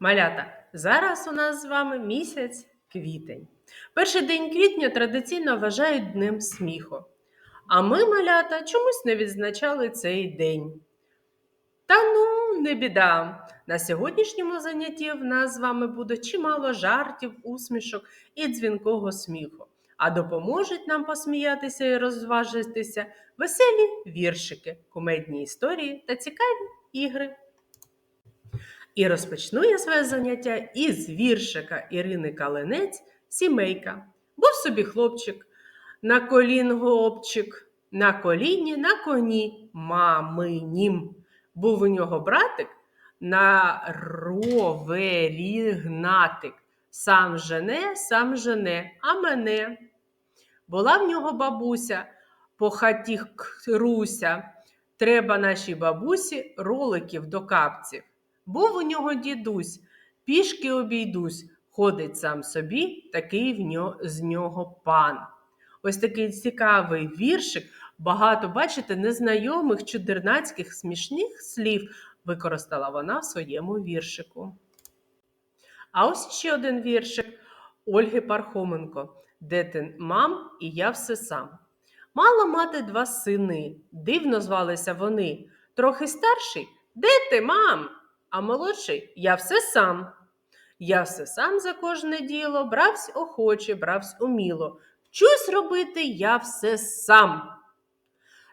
Малята, зараз у нас з вами місяць квітень. Перший день квітня традиційно вважають днем сміху. А ми, малята, чомусь не відзначали цей день. Та ну, не біда. На сьогоднішньому занятті в нас з вами буде чимало жартів, усмішок і дзвінкого сміху. А допоможуть нам посміятися і розважитися веселі віршики, кумедні історії та цікаві ігри. І розпочну я своє заняття із віршика Ірини Калинець Сімейка. Був собі хлопчик, на колін гопчик, на коліні, на коні маминім. Був у нього братик на ровері гнатик. Сам жене, сам жене, а мене. Була в нього бабуся по хаті руся. Треба нашій бабусі роликів до капців. Був у нього дідусь, пішки обійдусь, ходить сам собі, такий в нього, з нього пан. Ось такий цікавий віршик. Багато, бачите, незнайомих чудернацьких смішних слів використала вона в своєму віршику. А ось ще один віршик Ольги Пархоменко. Де ти, мам, і я все сам. Мала мати два сини, дивно звалися вони. Трохи старший, де ти, мам? А молодший я все сам. Я все сам за кожне діло, бравсь охоче, бравсь уміло. Вчусь робити я все сам.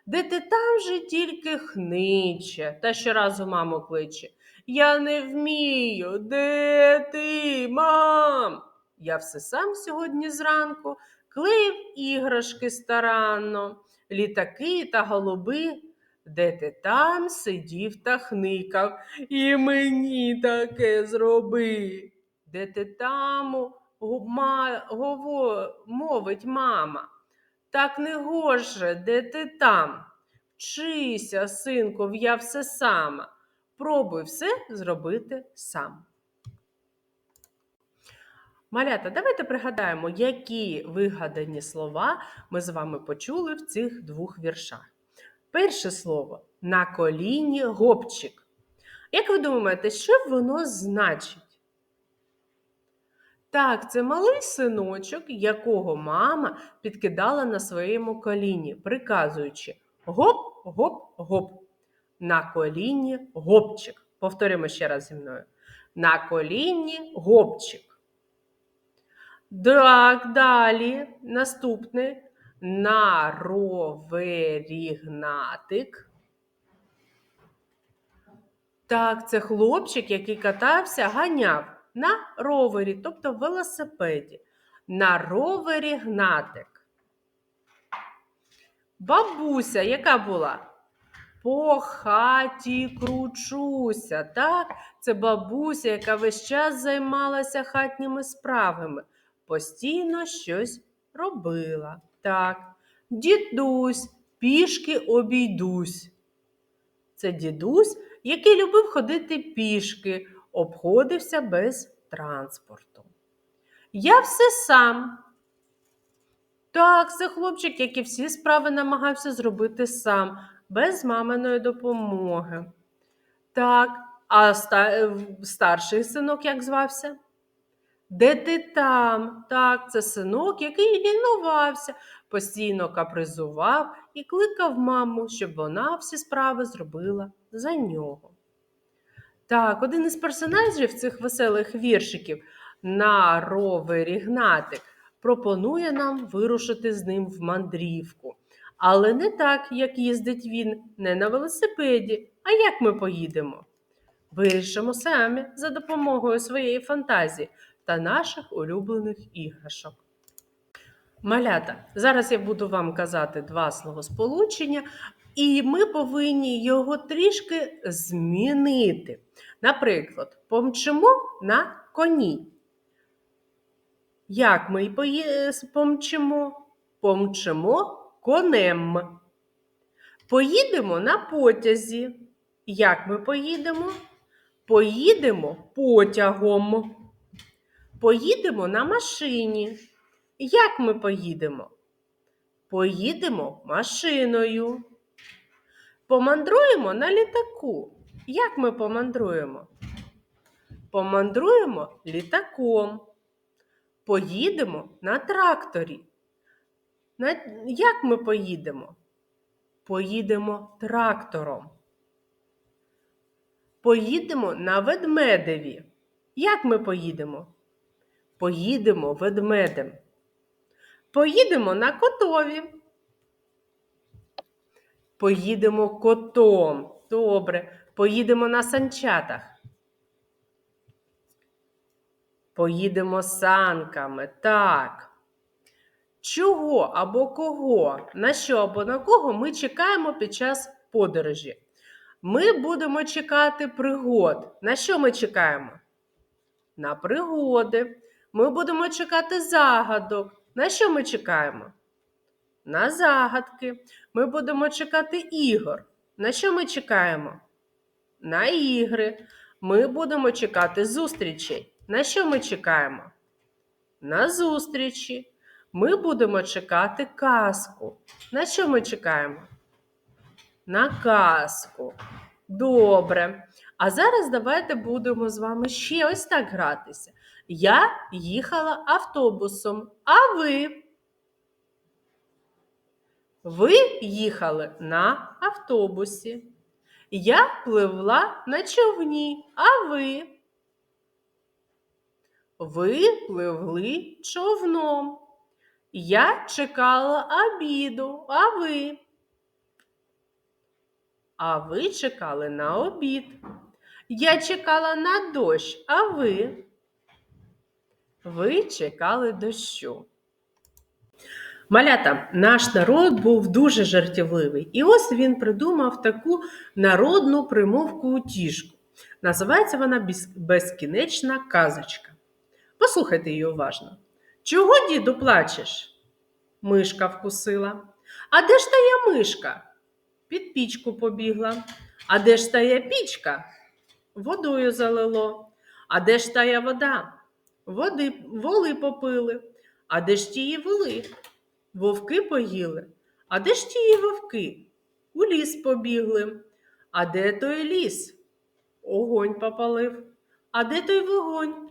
Де ти там же тільки хниче, та щоразу маму кличе. Я не вмію, де ти, мам? Я все сам сьогодні зранку клеїв іграшки старанно, літаки та голуби. Де ти там сидів та хникав, і мені таке зроби. Де ти там мовить мама. Так не гоже, де ти там? Вчися, синку, я все сама. Пробуй все зробити сам. Малята, давайте пригадаємо, які вигадані слова ми з вами почули в цих двох віршах. Перше слово на коліні гопчик. Як ви думаєте, що воно значить? Так, це малий синочок, якого мама підкидала на своєму коліні, приказуючи гоп, гоп, гоп. На коліні гопчик. Повторимо ще раз зі мною. На коліні гопчик. Так, далі. Наступне. На ровері гнатик. Так, це хлопчик, який катався, ганяв на ровері, тобто велосипеді. На ровері гнатик. Бабуся, яка була? По хаті кручуся. Так, це бабуся, яка весь час займалася хатніми справами, постійно щось робила. Так, дідусь, пішки обійдусь. Це дідусь, який любив ходити пішки, обходився без транспорту. Я все сам. Так, це хлопчик, який всі справи намагався зробити сам, без маминої допомоги. Так, а старший синок як звався? Де ти там? Так, це синок, який лінувався, постійно капризував і кликав маму, щоб вона всі справи зробила за нього. Так, один із персонажів цих веселих віршиків на ровері Гнатик пропонує нам вирушити з ним в мандрівку. Але не так, як їздить він, не на велосипеді, а як ми поїдемо. Вирішимо самі за допомогою своєї фантазії та наших улюблених іграшок. Малята, зараз я буду вам казати два словосполучення, і ми повинні його трішки змінити. Наприклад, помчимо на коні. Як ми помчимо? Помчимо конем. Поїдемо на потязі. Як ми поїдемо? Поїдемо потягом. Поїдемо на машині. Як ми поїдемо? Поїдемо машиною. Помандруємо на літаку. Як ми помандруємо? Помандруємо літаком. Поїдемо на тракторі. На... Як ми поїдемо? Поїдемо трактором. Поїдемо на ведмедеві. Як ми поїдемо? Поїдемо ведмедем. Поїдемо на котові. Поїдемо котом. Добре. Поїдемо на санчатах. Поїдемо санками. Так. Чого або кого, на що або на кого ми чекаємо під час подорожі? Ми будемо чекати пригод. На що ми чекаємо? На пригоди. Ми будемо чекати загадок. На що ми чекаємо? На загадки. Ми будемо чекати ігор. На що ми чекаємо? На ігри. Ми будемо чекати зустрічей. На що ми чекаємо? На зустрічі. Ми будемо чекати казку. На що ми чекаємо? На казку. Добре. А зараз давайте будемо з вами ще ось так гратися. Я їхала автобусом, а ви? Ви їхали на автобусі. Я пливла на човні, а ви? Ви пливли човном. Я чекала обіду, а ви? А ви чекали на обід. Я чекала на дощ, а ви? Ви чекали дощу. Малята, наш народ був дуже жартівливий. І ось він придумав таку народну примовку утішку. Називається вона безкінечна казочка. Послухайте її уважно. Чого, діду, плачеш? Мишка вкусила. А де ж тая мишка? Під пічку побігла. А де ж тая пічка? Водою залило. А де ж тая вода? Води, воли попили. А де ж тії воли? Вовки поїли. А де ж тії вовки? У ліс побігли. А де той ліс? Огонь попалив. А де той вогонь?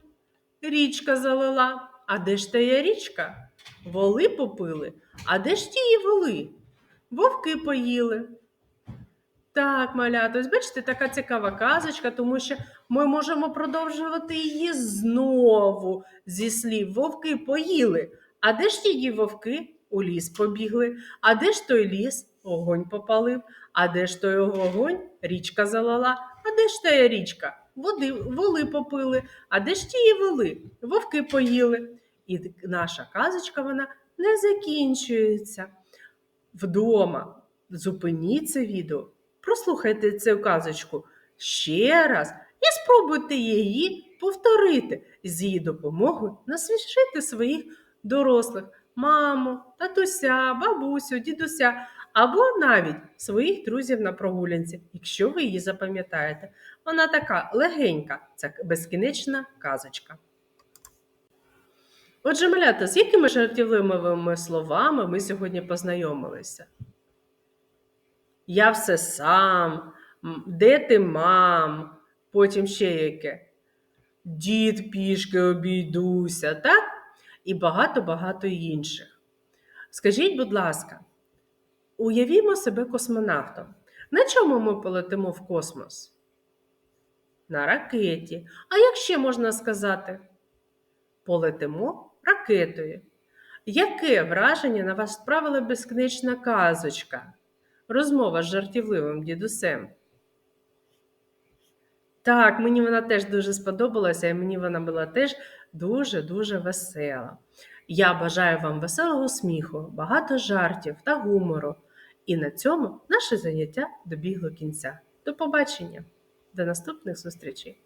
Річка залила. А де ж тая річка? Воли попили. А де ж тії воли? Вовки поїли. Так, малята, ось бачите, така цікава казочка, тому що ми можемо продовжувати її знову зі слів. Вовки поїли. А де ж ті вовки? У ліс побігли. А де ж той ліс? Огонь попалив. А де ж той вогонь? Річка залила. А де ж тая річка? Води, воли попили. А де ж тії воли? Вовки поїли. І наша казочка вона не закінчується. Вдома зупиніть це відео, прослухайте цю казочку ще раз і спробуйте її повторити з її допомогою насвіжити своїх дорослих маму, татуся, бабусю, дідуся або навіть своїх друзів на прогулянці, якщо ви її запам'ятаєте. Вона така легенька, це безкінечна казочка. Отже, малята, з якими жартівливими словами ми сьогодні познайомилися? Я все сам, де ти мам, потім ще яке. Дід пішки обійдуся, так? І багато-багато інших. Скажіть, будь ласка, уявімо себе космонавтом. На чому ми полетимо в космос? На ракеті. А як ще можна сказати? Полетимо ракетою. Яке враження на вас справила безкінечна казочка? Розмова з жартівливим дідусем. Так, мені вона теж дуже сподобалася, і мені вона була теж дуже-дуже весела. Я бажаю вам веселого сміху, багато жартів та гумору. І на цьому наше заняття добігло кінця. До побачення, до наступних зустрічей!